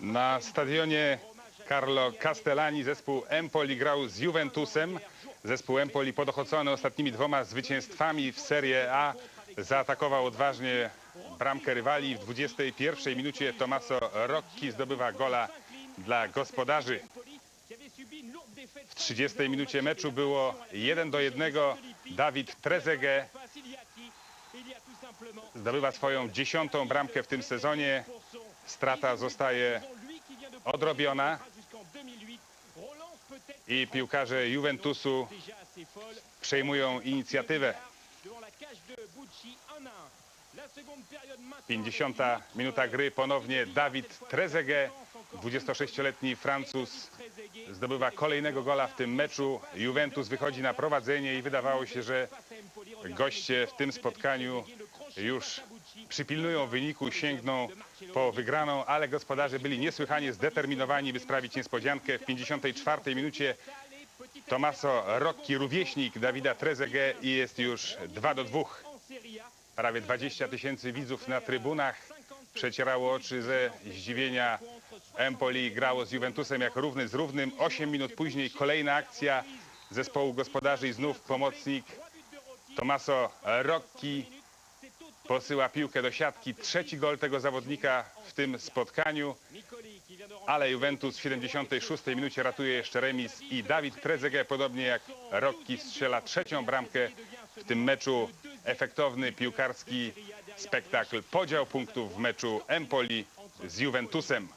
Na stadionie Carlo Castellani zespół Empoli grał z Juventusem. Zespół Empoli podochodzony ostatnimi dwoma zwycięstwami w Serie A zaatakował odważnie bramkę rywali. W 21 minucie Tommaso Rocchi zdobywa gola dla gospodarzy. W 30 minucie meczu było 1 do 1. Dawid Trezeguet zdobywa swoją dziesiątą bramkę w tym sezonie. Strata zostaje odrobiona i piłkarze Juventusu przejmują inicjatywę. 50 minuta gry ponownie Dawid Trezeguet, 26-letni Francuz zdobywa kolejnego gola w tym meczu. Juventus wychodzi na prowadzenie i wydawało się, że goście w tym spotkaniu już przypilnują wyniku, sięgną po wygraną, ale gospodarze byli niesłychanie zdeterminowani, by sprawić niespodziankę. W 54 minucie Tommaso Rocchi, rówieśnik Dawida Trezeguet i jest już 2 do 2. Prawie 20 tysięcy widzów na trybunach przecierało oczy ze zdziwienia. Empoli grało z Juventusem jak równy z równym. 8 minut później kolejna akcja zespołu gospodarzy i znów pomocnik Tommaso Rocchi posyła piłkę do siatki. Trzeci gol tego zawodnika w tym spotkaniu, ale Juventus w 76 minucie ratuje jeszcze remis i Dawid Trezeguet, podobnie jak Rocchi, strzela trzecią bramkę w tym meczu. Efektowny piłkarski spektakl, podział punktów w meczu Empoli z Juventusem.